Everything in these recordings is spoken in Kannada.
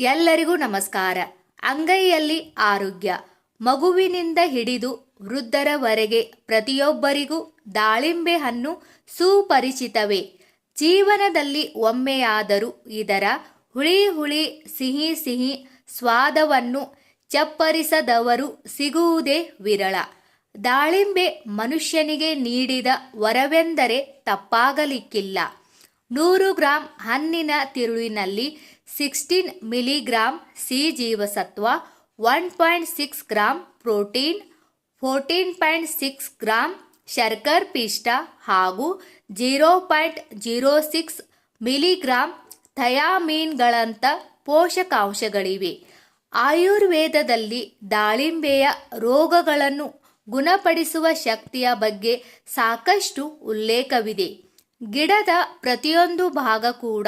ಎಲ್ಲರಿಗೂ ನಮಸ್ಕಾರ. ಅಂಗೈಯಲ್ಲಿ ಆರೋಗ್ಯ. ಮಗುವಿನಿಂದ ಹಿಡಿದು ವೃದ್ಧರವರೆಗೆ ಪ್ರತಿಯೊಬ್ಬರಿಗೂ ದಾಳಿಂಬೆ ಹಣ್ಣು ಸುಪರಿಚಿತವೇ. ಜೀವನದಲ್ಲಿ ಒಮ್ಮೆಯಾದರೂ ಇದರ ಹುಳಿ ಹುಳಿ ಸಿಹಿ ಸಿಹಿ ಸ್ವಾದವನ್ನು ಚಪ್ಪರಿಸದವರು ಸಿಗುವುದೇ ವಿರಳ. ದಾಳಿಂಬೆ ಮನುಷ್ಯನಿಗೆ ನೀಡಿದ ವರವೆಂದರೆ ತಪ್ಪಾಗಲಿಕ್ಕಿಲ್ಲ. ನೂರು ಗ್ರಾಂ ಹಣ್ಣಿನ ತಿರುಳಿನಲ್ಲಿ ಸಿಕ್ಸ್ಟೀನ್ ಮಿಲಿಗ್ರಾಂ ಸಿ ಜೀವಸತ್ವ, one point six gram protein, fourteen point six gram ಶರ್ಕರ್ ಪಿಷ್ಟ ಹಾಗೂ zero point zero six milligram ಥಯಾಮೀನ್ಗಳಂಥ ಪೋಷಕಾಂಶಗಳಿವೆ. ಆಯುರ್ವೇದದಲ್ಲಿ ದಾಳಿಂಬೆಯ ರೋಗಗಳನ್ನು ಗುಣಪಡಿಸುವ ಶಕ್ತಿಯ ಬಗ್ಗೆ ಸಾಕಷ್ಟು ಉಲ್ಲೇಖವಿದೆ. ಗಿಡದ ಪ್ರತಿಯೊಂದು ಭಾಗ ಕೂಡ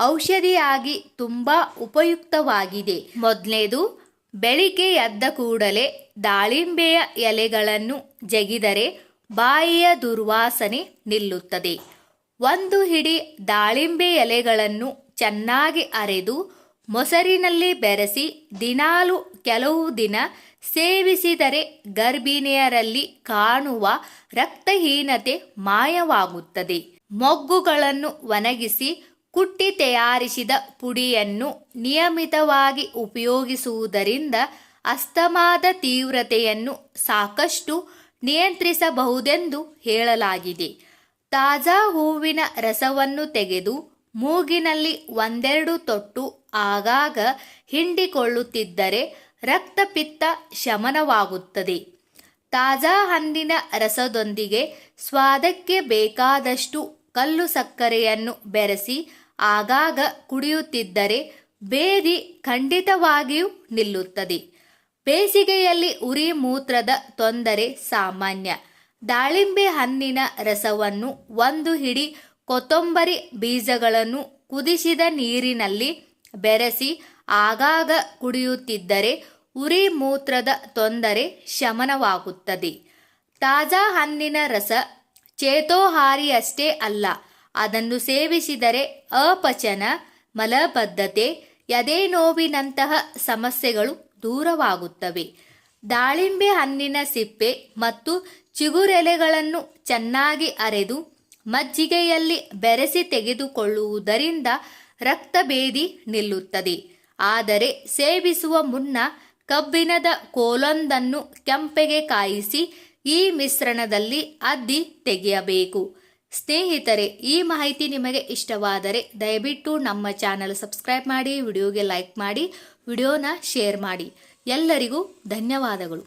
ಔಷಧಿಯಾಗಿ ತುಂಬ ಉಪಯುಕ್ತವಾಗಿದೆ. ಮೊದಲನೇದು ಬೆಳಿಗ್ಗೆ ಎದ್ದ ಕೂಡಲೇ ದಾಳಿಂಬೆಯ ಎಲೆಗಳನ್ನು ಜಗಿದರೆ ಬಾಯಿಯ ದುರ್ವಾಸನೆ ನಿಲ್ಲುತ್ತದೆ. ಒಂದು ಹಿಡಿ ದಾಳಿಂಬೆ ಎಲೆಗಳನ್ನು ಚೆನ್ನಾಗಿ ಅರೆದು ಮೊಸರಿನಲ್ಲಿ ಬೆರೆಸಿ ದಿನಾಲು ಕೆಲವು ದಿನ ಸೇವಿಸಿದರೆ ಗರ್ಭಿಣಿಯರಲ್ಲಿ ಕಾಣುವ ರಕ್ತಹೀನತೆ ಮಾಯವಾಗುತ್ತದೆ. ಮೊಗ್ಗುಗಳನ್ನು ಒಣಗಿಸಿ ಕುಟ್ಟಿ ತಯಾರಿಸಿದ ಪುಡಿಯನ್ನು ನಿಯಮಿತವಾಗಿ ಉಪಯೋಗಿಸುವುದರಿಂದ ಅಸ್ತಮಾದ ತೀವ್ರತೆಯನ್ನು ಸಾಕಷ್ಟು ನಿಯಂತ್ರಿಸಬಹುದೆಂದು ಹೇಳಲಾಗಿದೆ. ತಾಜಾ ಹೂವಿನ ರಸವನ್ನು ತೆಗೆದು ಮೂಗಿನಲ್ಲಿ ಒಂದೆರಡು ತೊಟ್ಟು ಆಗಾಗ ಹಿಂಡಿಕೊಳ್ಳುತ್ತಿದ್ದರೆ ರಕ್ತಪಿತ್ತ ಶಮನವಾಗುತ್ತದೆ. ತಾಜಾ ಹಂದಿನ ರಸದೊಂದಿಗೆ ಸ್ವಾದಕ್ಕೆ ಬೇಕಾದಷ್ಟು ಕಲ್ಲು ಸಕ್ಕರೆಯನ್ನು ಬೆರೆಸಿ ಆಗಾಗ ಕುಡಿಯುತ್ತಿದ್ದರೆ ಬೇದಿ ಖಂಡಿತವಾಗಿಯೂ ನಿಲ್ಲುತ್ತದೆ. ಬೇಸಿಗೆಯಲ್ಲಿ ಉರಿ ಮೂತ್ರದ ತೊಂದರೆ ಸಾಮಾನ್ಯ. ದಾಳಿಂಬೆ ಹಣ್ಣಿನ ರಸವನ್ನು ಒಂದು ಹಿಡಿ ಕೊತ್ತಂಬರಿ ಬೀಜಗಳನ್ನು ಕುದಿಸಿದ ನೀರಿನಲ್ಲಿ ಬೆರೆಸಿ ಆಗಾಗ ಕುಡಿಯುತ್ತಿದ್ದರೆ ಉರಿ ಮೂತ್ರದ ತೊಂದರೆ ಶಮನವಾಗುತ್ತದೆ. ತಾಜಾ ಹಣ್ಣಿನ ರಸ ಚೇತೋಹಾರಿಯಷ್ಟೇ ಅಲ್ಲ. ಅದನ್ನು ಸೇವಿಸಿದರೆ ಅಪಚನ, ಮಲಬದ್ಧತೆ ಎದೆ ನೋವಿನಂತಹ ಸಮಸ್ಯೆಗಳು ದೂರವಾಗುತ್ತವೆ. ದಾಳಿಂಬೆ ಹಣ್ಣಿನ ಸಿಪ್ಪೆ ಮತ್ತು ಚಿಗುರೆಲೆಗಳನ್ನು ಚೆನ್ನಾಗಿ ಅರೆದು ಮಜ್ಜಿಗೆಯಲ್ಲಿ ಬೆರೆಸಿ ತೆಗೆದುಕೊಳ್ಳುವುದರಿಂದ ರಕ್ತಭೇದಿ ನಿಲ್ಲುತ್ತದೆ. ಆದರೆ ಸೇವಿಸುವ ಮುನ್ನ ಕಬ್ಬಿಣದ ಕೋಲೊಂದನ್ನು ಕೆಂಪೆಗೆ ಕಾಯಿಸಿ ಈ ಮಿಶ್ರಣದಲ್ಲಿ ಅದ್ದಿ ತೆಗೆಯಬೇಕು. ಸ್ನೇಹಿತರೆ, ಈ ಮಾಹಿತಿ ನಿಮಗೆ ಇಷ್ಟವಾದರೆ ದಯವಿಟ್ಟು ನಮ್ಮ ಚಾನಲ್ ಸಬ್ಸ್ಕ್ರೈಬ್ ಮಾಡಿ, ವಿಡಿಯೋಗೆ ಲೈಕ್ ಮಾಡಿ, ವಿಡಿಯೋನ ಶೇರ್ ಮಾಡಿ. ಎಲ್ಲರಿಗೂ ಧನ್ಯವಾದಗಳು.